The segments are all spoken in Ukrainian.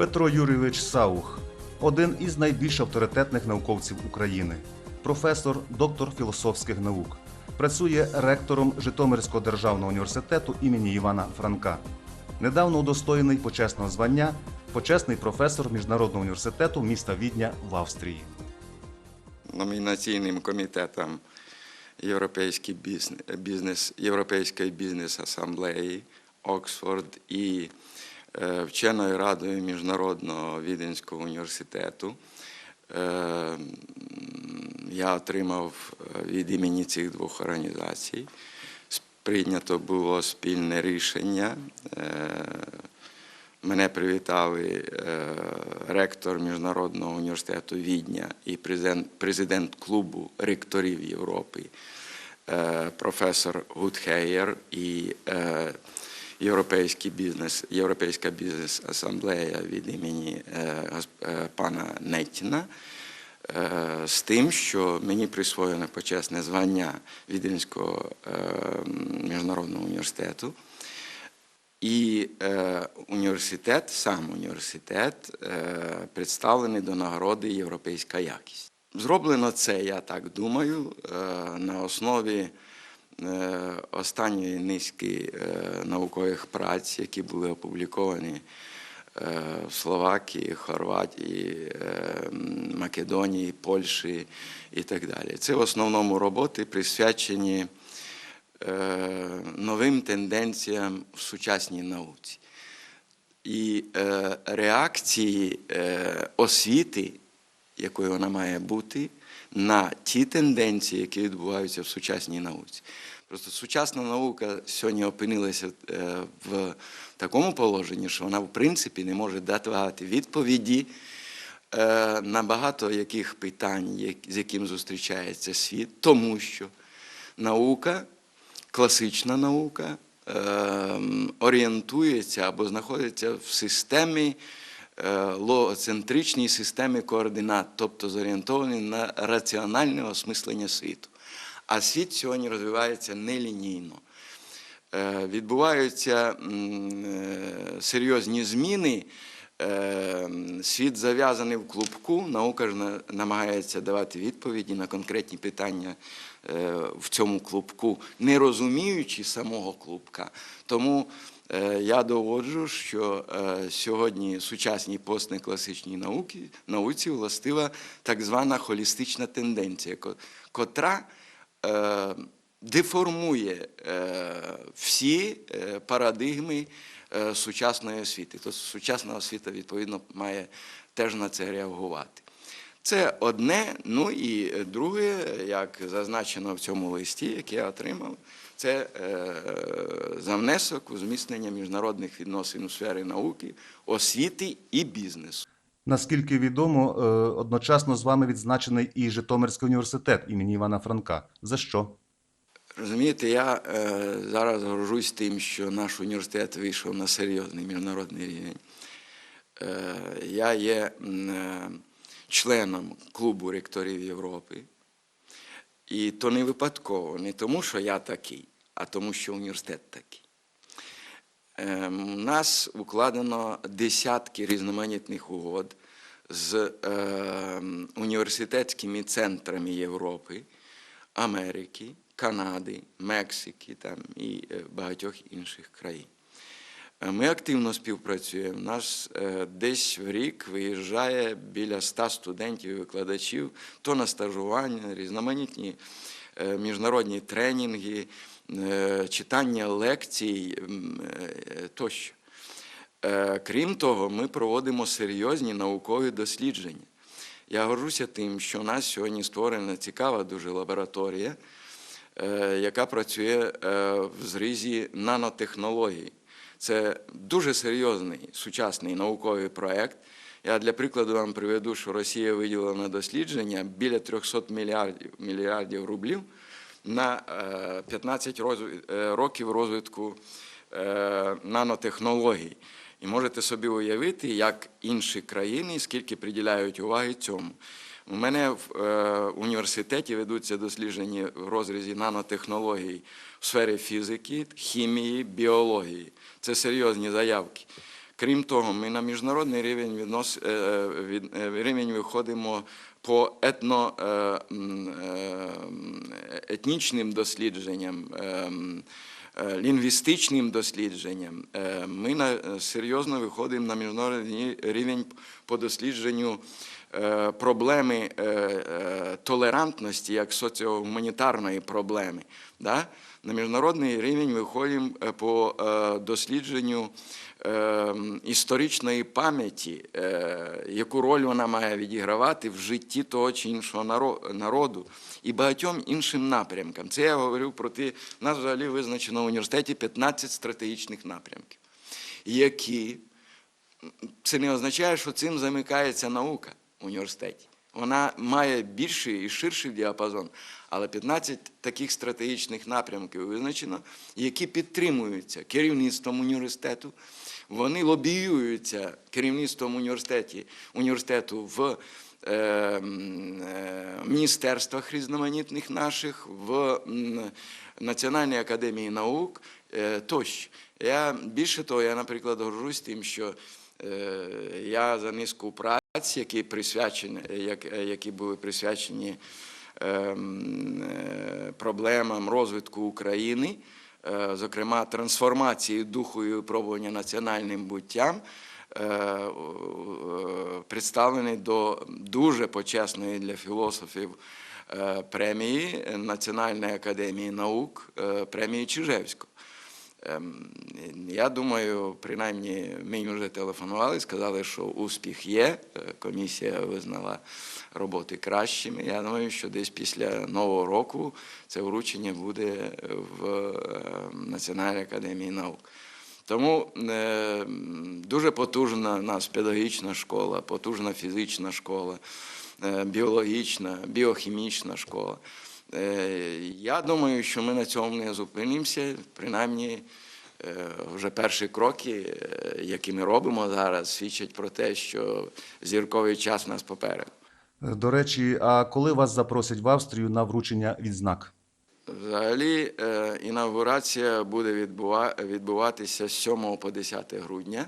Петро Юрійович Саух один із найбільш авторитетних науковців України, професор, доктор філософських наук. Працює ректором Житомирського державного університету імені Івана Франка. Недавно удостоєний почесного звання почесний професор Міжнародного університету міста Відня в Австрії. номінаційним комітетом Європейський бізнес, бізнес, Європейської бізнес-асамблеї Оксфорд і вченою радою Міжнародного Віденського університету. Е, я отримав е, від імені цих двох організацій. Прийнято було спільне рішення. Е, Мене привітали е, ректор Міжнародного університету Відня і президент, клубу ректорів Європи, е, професор Гудхеєр і е, Європейський бізнес, Європейська бізнес-асамблея від імені е, е, пана Неттіна е, з тим, що мені присвоєно почесне звання Віденського міжнародного університету. І університет, сам університет, представлений до нагороди Європейська якість. Зроблено це, я так думаю, на основі останньої низки е, наукових праць, які були опубліковані е, в Словакії, Хорватії, е, Македонії, Польщі і так далі. Це в основному роботи присвячені е, новим тенденціям в сучасній науці. І е, реакції е, освіти, якою вона має бути, на ті тенденції, які відбуваються в сучасній науці. Просто сучасна наука сьогодні опинилася е, в такому положенні, що вона, в принципі, не може дати відповіді е, на багато яких питань, з яким зустрічається світ, тому що наука, класична наука, ем, орієнтується або знаходиться в системі е, логоцентричній системі координат, тобто зорієнтований на раціональне осмислення світу. А світ сьогодні розвивається нелінійно. Е, Відбуваються е, серйозні зміни. Світ зав'язаний в клубку, наука ж намагається давати відповіді на конкретні питання в цьому клубку, не розуміючи самого клубка. Тому е, я доводжу, що е, сьогодні сучасній постнекласичній науці, науці властива так звана холістична тенденція, котра е, деформує е, всі е, парадигми е, сучасної освіти. Тобто сучасна освіта, відповідно, має теж на це реагувати. Це одне, ну і друге, як зазначено в цьому листі, який я отримав, це е, за внесок у зміцнення міжнародних відносин у сфері науки, освіти і бізнесу. Наскільки відомо, е, одночасно з вами відзначений і Житомирський університет імені Івана Франка. За що? Розумієте, я е, зараз горжусь тим, що наш університет вийшов на серйозний міжнародний рівень. Е, я є е, членом клубу ректорів Європи. І то не випадково, не тому, що я такий, а тому, що університет такий. Е, У нас укладено десятки різноманітних угод з е, університетськими центрами Європи, Америки, Канади, Мексики там, і е, багатьох інших країн. Е, Ми активно співпрацюємо. Нас е, десь в рік виїжджає біля ста студентів і викладачів то на стажування, різноманітні е, міжнародні тренінги, читання лекцій тощо. Крім того, ми проводимо серйозні наукові дослідження. Я горжуся тим, що у нас сьогодні створена цікава дуже лабораторія, яка працює е, в зрізі нанотехнологій. Це дуже серйозний сучасний науковий проєкт. Я для прикладу вам приведу, що Росія виділила на дослідження біля 300 мільярдів, мільярдів рублів на е, 15 розв- е, років розвитку е, нанотехнологій. І можете собі уявити, як інші країни, скільки приділяють уваги цьому. У мене в е, університеті ведуться дослідження в розрізі нанотехнологій в сфері фізики, хімії, біології. Це серйозні заявки. Крім того, ми на міжнародний рівень, віднос, е, е, рівень виходимо по етно, етнічним дослідженням. Лінгвістичним дослідженням ми на, серйозно виходимо на міжнародний рівень по дослідженню проблеми е, е, толерантності як соціогуманітарної проблеми. На міжнародний рівень виходимо е, по е, дослідженню е, історичної пам'яті, е, яку роль вона має відігравати в житті того чи іншого народу і багатьом іншим напрямкам. Це я говорю про ті, у нас взагалі визначено в університеті 15 стратегічних напрямків, які це не означає, що цим замикається наука в університеті. Вона має більший і ширший діапазон, але 15 таких стратегічних напрямків визначено, які підтримуються керівництвом університету. Вони лобіюються керівництвом університеті, університету в е, е, міністерствах різноманітних наших, в Національній академії наук е, тощо. Я більше того, я, наприклад, горжусь тим, що е, я за низку праць, які присвячені, як, які були присвячені ем, е, проблемам розвитку України, е, зокрема трансформації духу і випробування національним буттям, е, е, представлений до дуже почесної для філософів е, премії Національної академії наук, е, премії Чижевського. Ем, Я думаю, принаймні мені вже телефонували, сказали, що успіх є. Е, Комісія визнала роботи кращими. Я думаю, що десь після нового року це вручення буде в е, Національній академії наук. Тому е, дуже потужна в нас педагогічна школа, потужна фізична школа, е, біологічна, біохімічна школа. Е, Я думаю, що ми на цьому не зупинимося, принаймні. е, Вже перші кроки, е, які ми робимо зараз, свідчать про те, що зірковий час нас попереду. До речі, а коли вас запросять в Австрію на вручення відзнак? Взагалі, інаугурація буде відбуватися з 7 по 10 грудня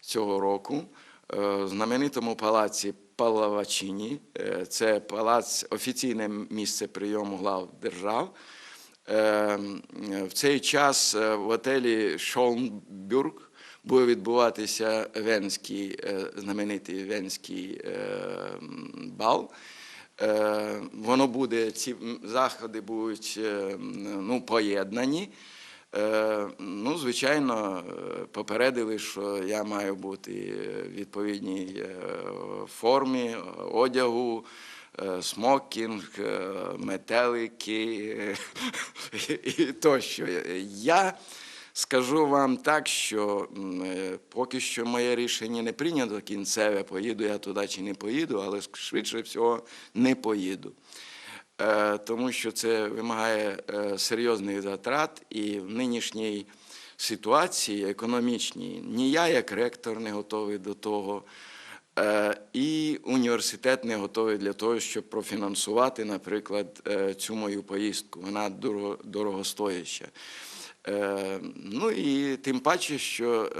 цього року в знаменитому палаці Палавачині. Е, Це палац, офіційне місце прийому глав держав. Е, В цей час е, в готелі Шолнбюрг буде відбуватися венський, знаменитий венський бал. Воно буде, ці заходи будуть ну, поєднані. Ну, звичайно, попередили, що я маю бути відповідній формі, е, одягу, е, смокінг, е, метелики і тощо. Я скажу вам так, що поки що моє рішення не прийнято кінцеве, поїду я туди чи не поїду, але швидше всього не поїду. Тому що це вимагає серйозних затрат і в нинішній ситуації економічній ні я, як ректор, не готовий до того. Е, І університет не готовий для того, щоб профінансувати, наприклад, е, цю мою поїздку. Вона дорогостояща. Е, Ну і тим паче, що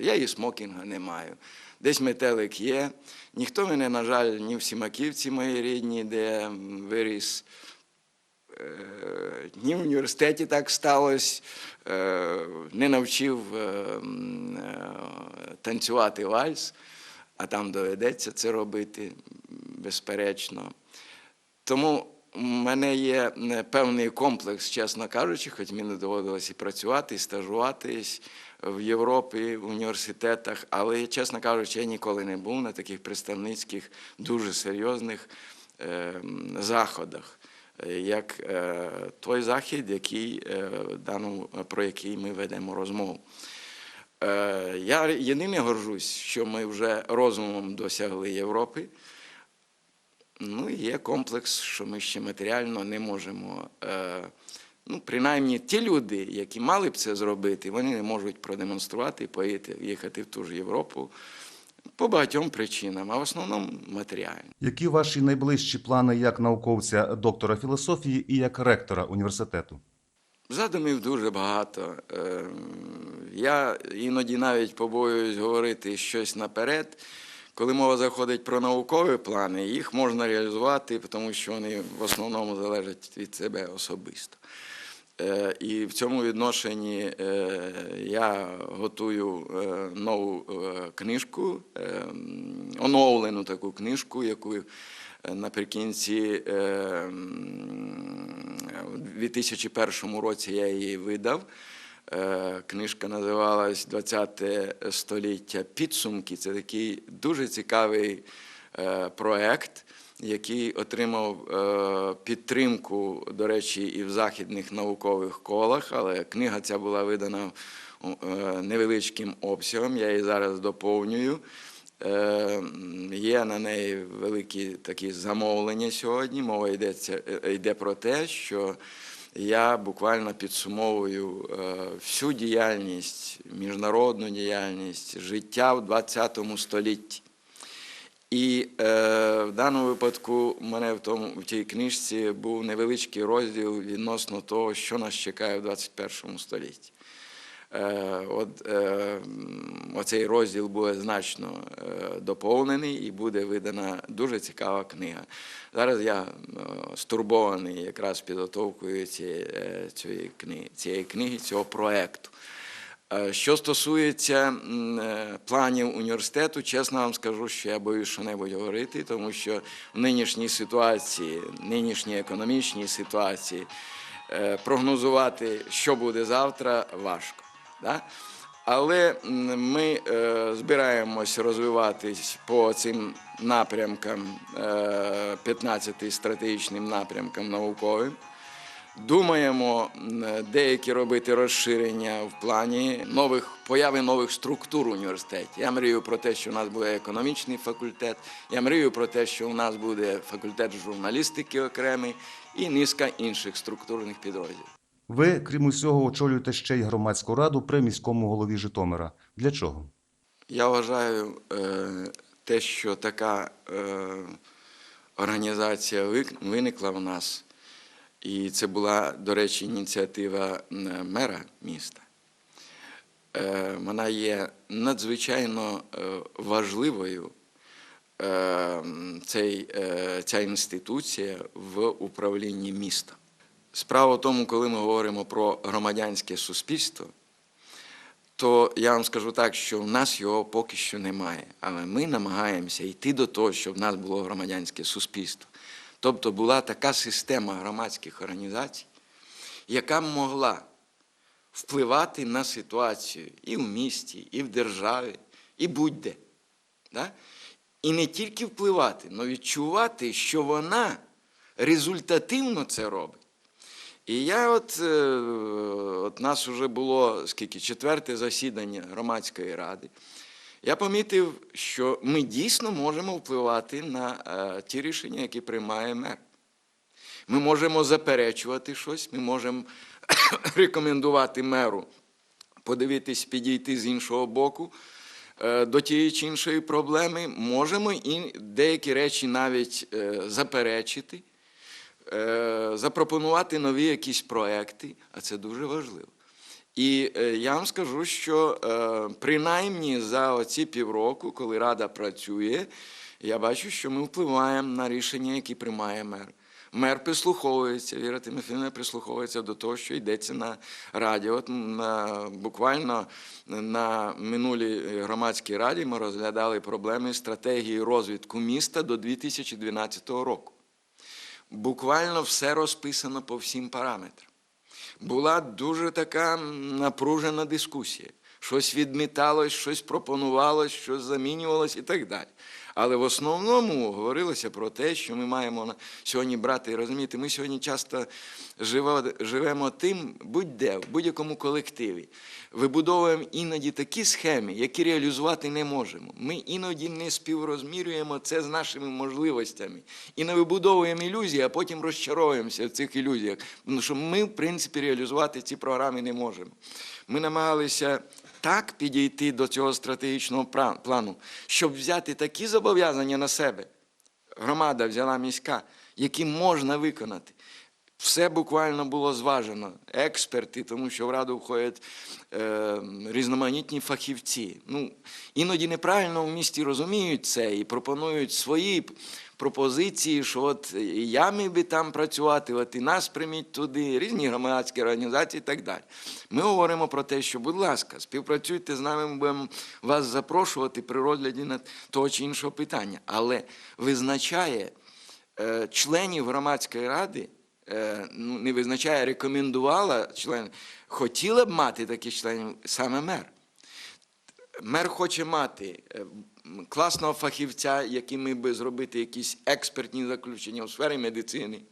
я і смокінга не маю. Десь метелик є. Ніхто мене, на жаль, ні в Сімаківці моїй рідній, де виріс, ні в університеті так сталося, не навчив танцювати вальс, а там доведеться це робити, безперечно. Тому в мене є е, певний комплекс, чесно кажучи, хоч мені доводилося і працювати, і стажуватись в Європі, в університетах, але, чесно кажучи, я ніколи не був на таких представницьких, дуже серйозних е, заходах, як е, той захід, який, про який ми ведемо розмову. Е, Я єдине горжусь, що ми вже розумом досягли Європи. Ну, і є комплекс, що ми ще матеріально не можемо. Е, ну, принаймні, ті люди, які мали б це зробити, вони не можуть продемонструвати і поїти, їхати в ту ж Європу по багатьом причинам, а в основному матеріально. Які ваші найближчі плани як науковця доктора філософії і як ректора університету? Задумів дуже багато. Е, я іноді навіть побоююсь говорити щось наперед. Коли мова заходить про наукові плани, їх можна реалізувати, тому що вони в основному залежать від себе особисто. Е, І в цьому відношенні е, я готую е, нову книжку, е, оновлену таку книжку, яку наприкінці е, у 2001 році я її видав. Е, Книжка називалась «20 століття підсумки. Це такий дуже цікавий е, проект, який отримав е, підтримку, до речі, і в західних наукових колах, але книга ця була видана е, невеличким обсягом. Я її зараз доповнюю. Е, Є на неї великі такі замовлення сьогодні. Мова йдеться, е, йде про те, що я буквально підсумовую е, всю діяльність, міжнародну діяльність, життя в ХХ столітті. І е, в даному випадку у мене в, тому, в тій книжці був невеличкий розділ відносно того, що нас чекає в 21 столітті. Е, от, е, оцей розділ буде значно е, доповнений і буде видана дуже цікава книга. Зараз я стурбований якраз підготовкою цієї, книги, цієї книги, цього проекту. Що стосується планів університету, чесно вам скажу, що я боюсь що-небудь говорити, тому що в нинішній ситуації, нинішній економічній ситуації, прогнозувати, що буде завтра, важко. Да? Але ми е, збираємось розвиватись по цим напрямкам, е, 15 стратегічним напрямкам науковим. Думаємо деякі робити розширення в плані нових появи нових структур в університеті. Я мрію про те, що у нас буде економічний факультет. Я мрію про те, що у нас буде факультет журналістики окремий і низка інших структурних підрозділів. Ви, крім усього, очолюєте ще й громадську раду при міському голові Житомира. Для чого? Я вважаю е, те, що така е, організація виникла в нас, і це була, до речі, ініціатива мера міста. Е, вона є надзвичайно важливою. Цей, ця інституція в управлінні міста. Справа в тому, коли ми говоримо про громадянське суспільство, то я вам скажу так, що в нас його поки що немає. Але ми намагаємося йти до того, щоб в нас було громадянське суспільство. Тобто була така система громадських організацій, яка могла впливати на ситуацію і в місті, і в державі, і будь-де. Да? І не тільки впливати, але відчувати, що вона результативно це робить. І я от, е, от нас вже було скільки, четверте засідання громадської ради. Я помітив, що ми дійсно можемо впливати на е, ті рішення, які приймає мер. Ми можемо заперечувати щось, ми можемо рекомендувати меру подивитись, підійти з іншого боку е, до тієї чи іншої проблеми. Можемо і деякі речі навіть заперечити запропонувати нові якісь проекти, а це дуже важливо. І е, я вам скажу, що е, принаймні за оці півроку, коли Рада працює, я бачу, що ми впливаємо на рішення, які приймає мер. Мер прислуховується, Віра Тимофіївна прислуховується до того, що йдеться на радіо. От на, буквально на минулій громадській раді ми розглядали проблеми стратегії розвитку міста до 2012 року буквально все розписано по всім параметрам. Була дуже така напружена дискусія. Щось відміталось, щось пропонувалось, щось замінювалось і так далі. Але в основному говорилося про те, що ми маємо сьогодні брати і розуміти. Ми сьогодні часто живемо тим, будь-де, в будь-якому колективі. Вибудовуємо іноді такі схеми, які реалізувати не можемо. Ми іноді не співрозмірюємо це з нашими можливостями і не вибудовуємо ілюзії, а потім розчаровуємося в цих ілюзіях. Тому що ми, в принципі, реалізувати ці програми не можемо. Ми намагалися так підійти до цього стратегічного плану, щоб взяти такі зобов'язання на себе. Громада взяла міська, які можна виконати. Все буквально було зважено. Експерти, тому що в раду входять е, різноманітні фахівці. Ну, іноді неправильно в місті розуміють це і пропонують свої пропозиції, що от і я міг би там працювати, от і нас прийміть туди, різні громадські організації і так далі. Ми говоримо про те, що, будь ласка, співпрацюйте з нами, ми будемо вас запрошувати при розгляді на того чи іншого питання. Але визначає е, членів громадської ради, е, ну, не визначає, рекомендувала член, хотіла б мати таких членів саме мер. Мер хоче мати е, класного фахівця, яким міг би зробити якісь експертні заключення у сфері медицини,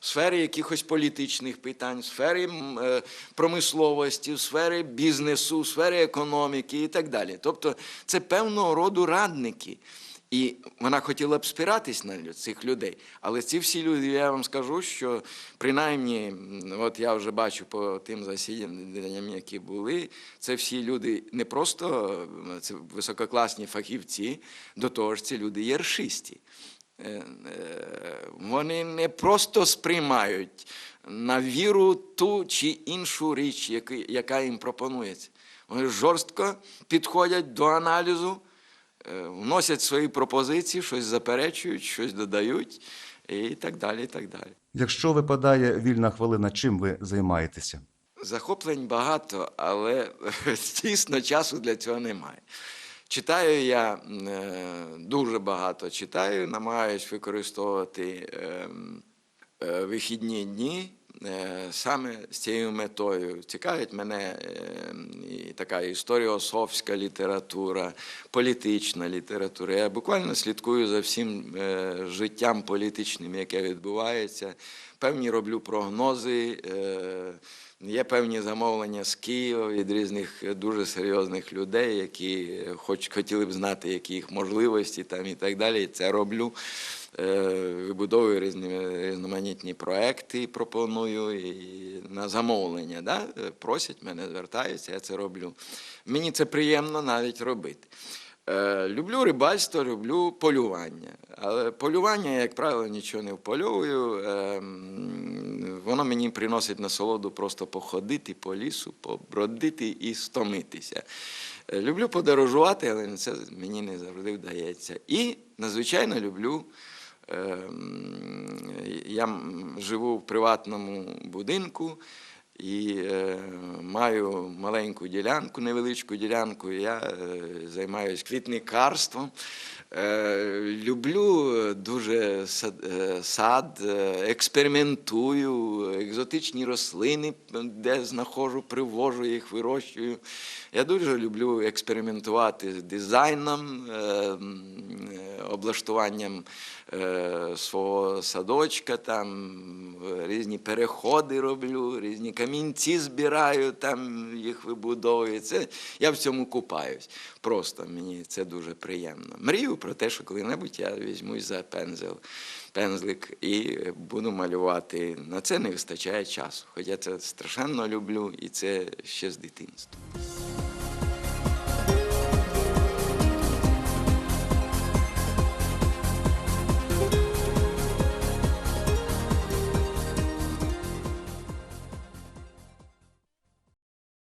в сфері якихось політичних питань, в сфері е, промисловості, в сфері бізнесу, в сфері економіки і так далі. Тобто це певного роду радники. І вона хотіла б спиратись на цих людей. Але ці всі люди, я вам скажу, що принаймні, от я вже бачу по тим засіданням, які були, це всі люди не просто це висококласні фахівці, до того ж, ці люди є ершисті. Е, е, Вони не просто сприймають на віру ту чи іншу річ, яка їм пропонується. Вони жорстко підходять до аналізу, вносять свої пропозиції, щось заперечують, щось додають і так далі. І так далі. Якщо випадає вільна хвилина, чим ви займаєтеся? Захоплень багато, але дійсно часу для цього немає. Читаю я е, дуже багато читаю, намагаюсь використовувати ем, е, вихідні дні е, саме з цією метою. Цікавить мене ем, і така історіософська література, політична література. Я буквально слідкую за всім е, життям політичним, яке відбувається. Певні роблю прогнози. Є певні замовлення з Києва від різних е, дуже серйозних людей, які е, хоч хотіли б знати, які їх можливості там і так далі. Це роблю. Е, Вибудовую різні різноманітні проекти, пропоную і на замовлення. Да? Просять мене, звертаються, я це роблю. Мені це приємно навіть робити. Е, Люблю рибальство, люблю полювання. Але полювання, як правило, нічого не впольовую. Ем, Воно мені приносить насолоду просто походити по лісу, побродити і стомитися. Е, Люблю подорожувати, але це мені не завжди вдається. І надзвичайно люблю. ем, Я живу в приватному будинку і е, маю маленьку ділянку, невеличку ділянку. Я е, займаюся квітникарством. Е, люблю дуже сад, е, сад, е, експериментую, екзотичні рослини, де знаходжу, привожу їх, вирощую. Я дуже люблю експериментувати з дизайном, е, е, облаштуванням е, свого садочка, там е, різні переходи роблю, різні камінці збираю, там їх вибудовую. Це, я в цьому купаюсь. Просто мені це дуже приємно. Мрію про те, що коли-небудь я візьмусь за пензел, пензлик і буду малювати. На це не вистачає часу. Хоча це страшенно люблю, і це ще з дитинства.